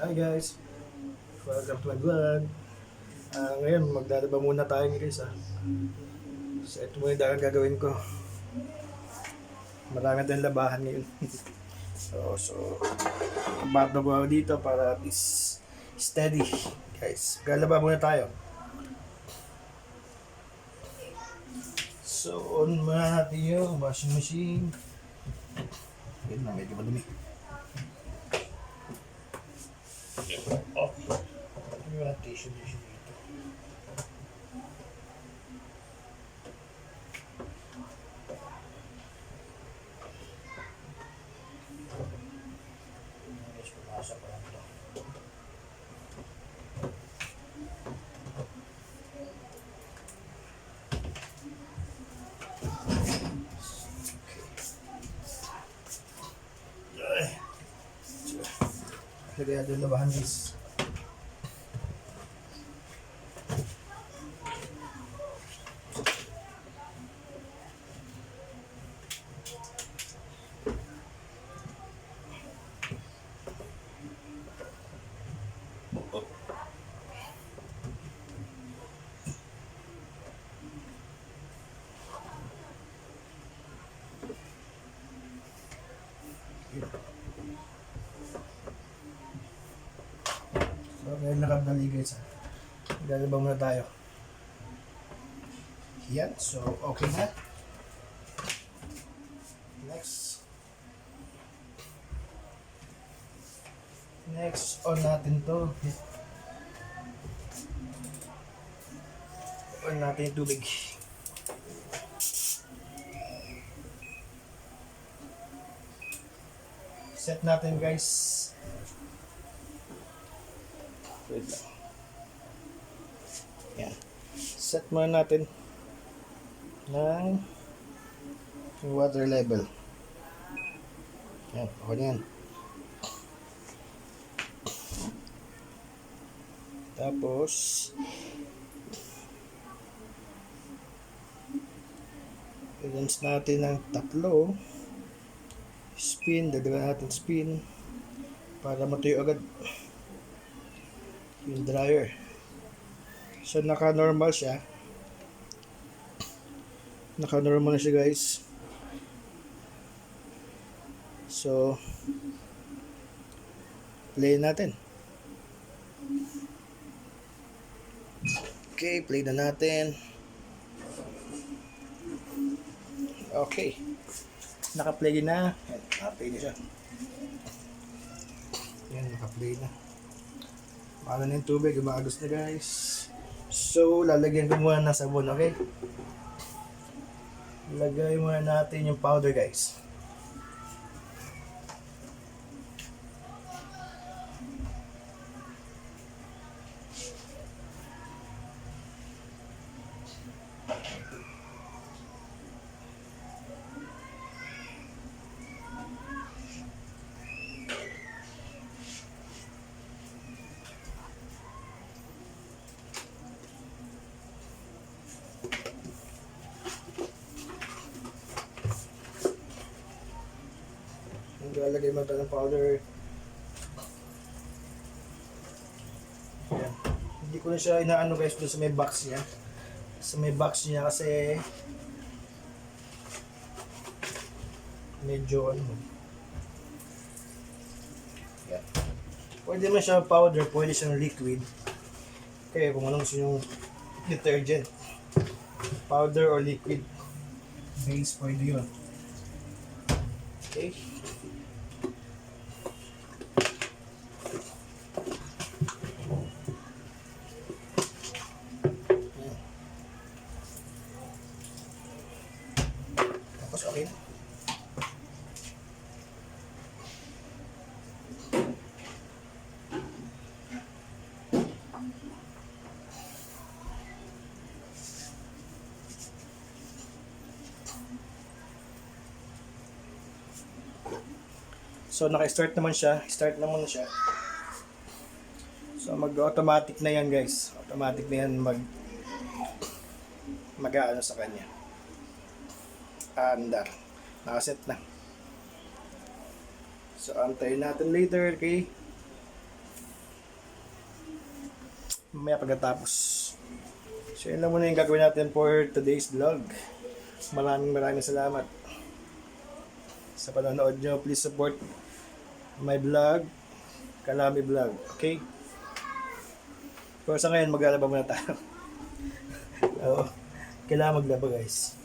Hi guys! Welcome to my vlog. Ah, ngayon, maglalaba muna tayo guys ah. So ito muna yung gagawin ko. Marami tayong labahan ngayon. so, so, ko dito para at least steady. Guys, galaba muna tayo. So, on muna natin yung washing machine. Yun na, medyo madumi. Okay. Yung mga tissue tissue dito. Yes, pumasa pa lang to. Ay. Natin yung labahan guys. So, ngayon nakadali guys ha. Galaba muna tayo. Yan. So, okay na. Next. Next, on natin to. On natin yung tubig. Set natin guys. Wait lang. Yan. Set muna natin ng water level. Yan, ako na yan. Tapos, i-rinse natin ng tatlo. Spin, dagdagan natin spin para matuyo agad yung dryer. So naka-normal siya. Naka-normal na siya guys. So play natin. Okay, play na natin. Okay. Naka-play na. Naka-play na siya. Yan, naka-play na. Paano na yung tubig, umagos na guys. So, lalagyan ko muna ng sabon, okay? Lagay muna natin yung powder guys. Lalagay mo ng powder. Yan. Hindi ko na siya inaano guys doon sa may box niya. Sa may box niya kasi medyo ano yan. Pwede man siya powder, pwede siyang liquid. Kaya kung anong gusto yung detergent. Powder or liquid. Base pwede yun. Okay. Yan. Tapos okay na. So naka-start naman siya. Start na siya. So mag-automatic na yan guys. Automatic na yan mag mag-aano sa kanya. Andar. Nakaset na. So antayin natin later, okay? mamaya pagkatapos. So yun lang muna yung gagawin natin for today's vlog. Maraming maraming salamat sa panonood nyo. Please support my vlog, Kalami Vlog. Okay? Pero sa ngayon, maglalaba muna tayo. Oo. Kailangan maglaba guys.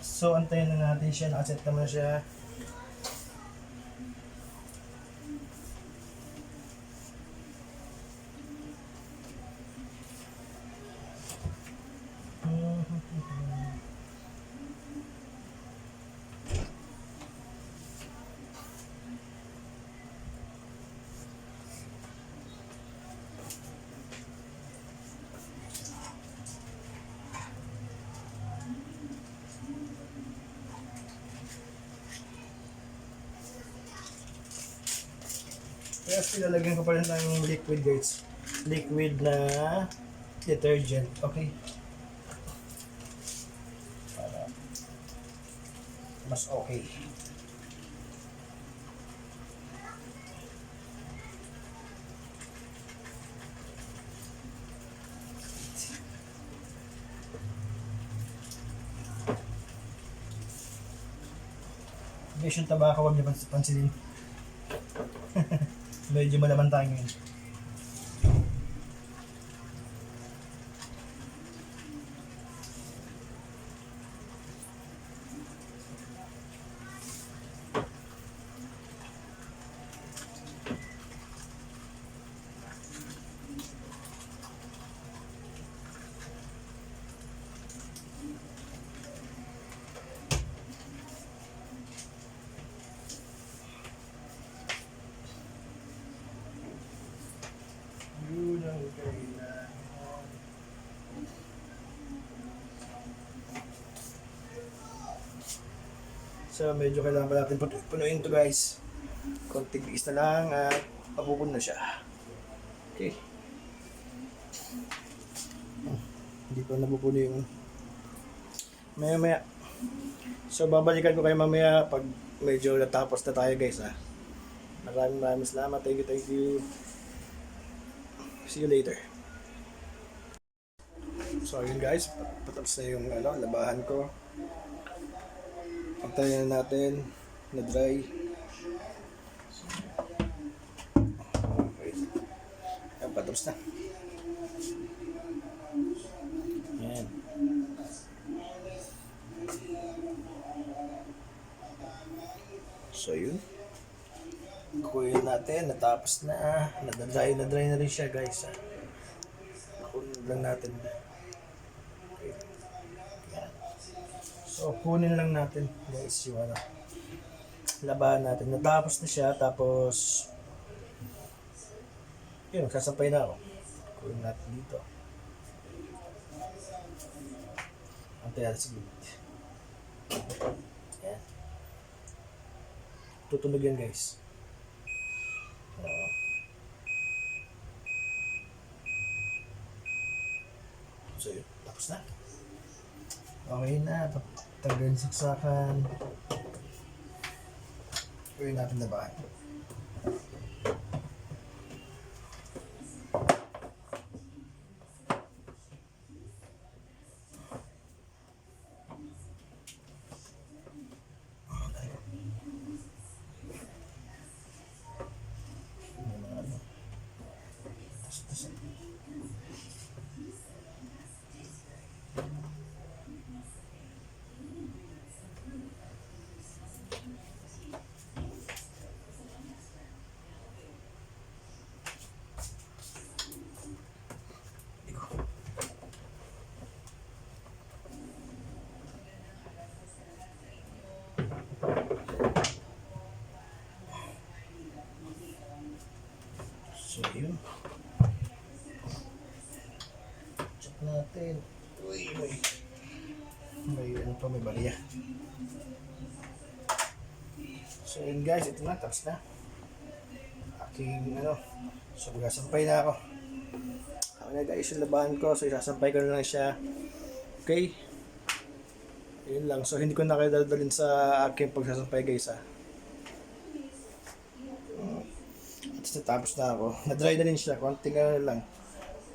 So, antayin na natin siya. Nakaset naman siya. Kaya silalagyan ko pa rin ng liquid guys. Liquid na detergent. Okay? Para mas okay. Yung tabaka huwag niyo pans- pansinin. Medyo malaman tayo ngayon. Yun ang kailangan. So, medyo kailangan pa natin punuin to guys. Konting tiis na lang at papupuno na siya. Okay. Hmm, Hindi pa napupuno yung maya maya. So, babalikan ko kayo mamaya pag medyo natapos na tayo guys ha. Maraming maraming salamat. Thank you, thank you. See you later. So yun guys, patapos na yung ano, labahan ko. Antayin na natin na dry. Ayan, patapos na. Ayan. So yun. Kunin natin, natapos na. Nadadry na dry na rin siya guys. ah. Kunin lang natin. Okay. Yan. So kunin lang natin guys yung ano. Labahan natin. Natapos na siya tapos yun, sasampay na ako. Kunin natin dito. Antay natin sa gilid. Tutunog yan guys. Oo. So yun, tapos na. Okay na, tanggal yung saksakan. Gawin natin na bahay. So yun. Check natin. Uy, may... May ano pa, may bariya. So yun guys, ito na, tapos na. Aking ano, so magsasampay na ako. Ako na guys yung labahan ko, so isasampay ko na lang siya. Okay? Yun lang, so hindi ko na kayo dadalhin sa aking pagsasampay guys ha. At natapos na ako. Na-dry na rin siya. Konting ano lang.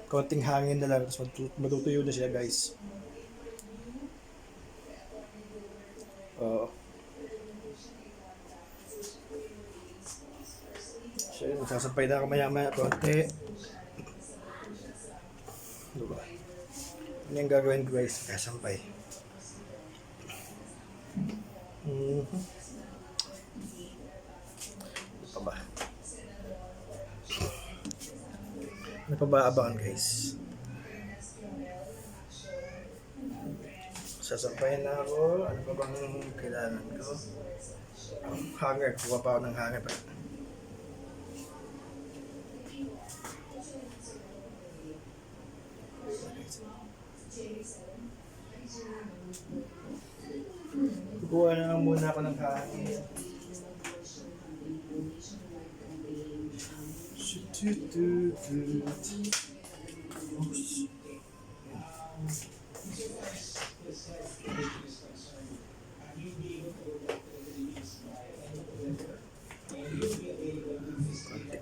Konting hangin na lang. Tapos matu- matutuyo na siya guys. Oo. So yun, magsasampay na ako maya-maya konti. Diba? Ano yung gagawin guys? Kasampay. Mhm. Ano pa ba? Ano pa ba abangan guys? Sasampayan na ako. Ano pa bang kailangan ko? Hanger. Kuha pa ako ng hanger pa.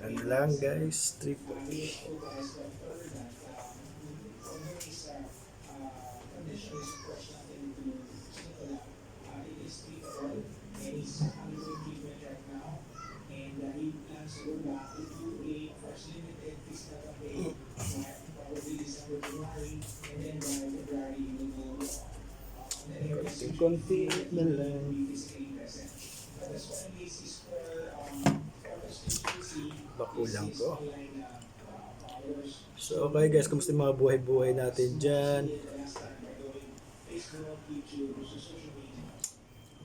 Ano lang guys, trip. Konti-konti na lang. Bakulang ko. So okay guys, kumusta yung mga buhay-buhay natin dyan?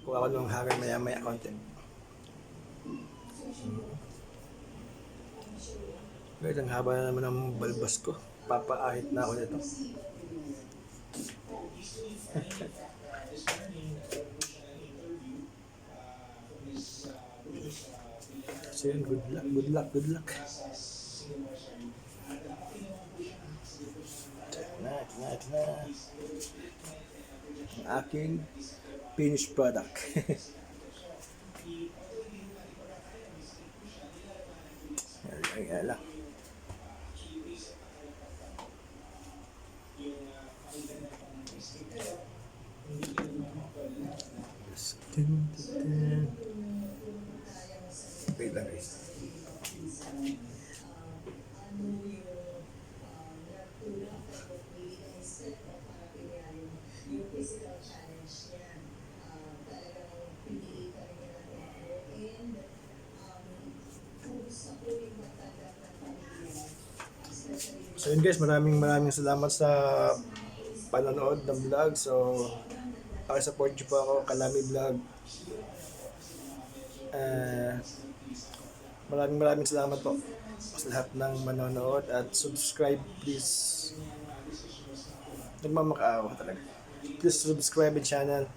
Kuha ko ng hanger maya-maya konti. Guys, ang haba na naman ng balbas ko. Papaahit na ako nito. So yun, good luck, good luck, good luck. Ito na, ito na, ito na. Ang aking finished product. yan lang, yan lang. Dun, dun, dun. Wait lang guys. So yun guys, maraming maraming salamat sa panonood ng vlog. So, pakisupport nyo po ako, Kalami Vlog. Eh, maraming maraming salamat po sa lahat ng manonood at subscribe please. Nagmamakaawa talaga. Please subscribe the channel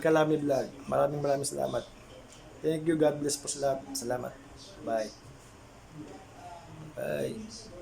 Kalami Vlog. Maraming maraming salamat. Thank you. God bless po sa lahat. Salamat. Bye. Bye.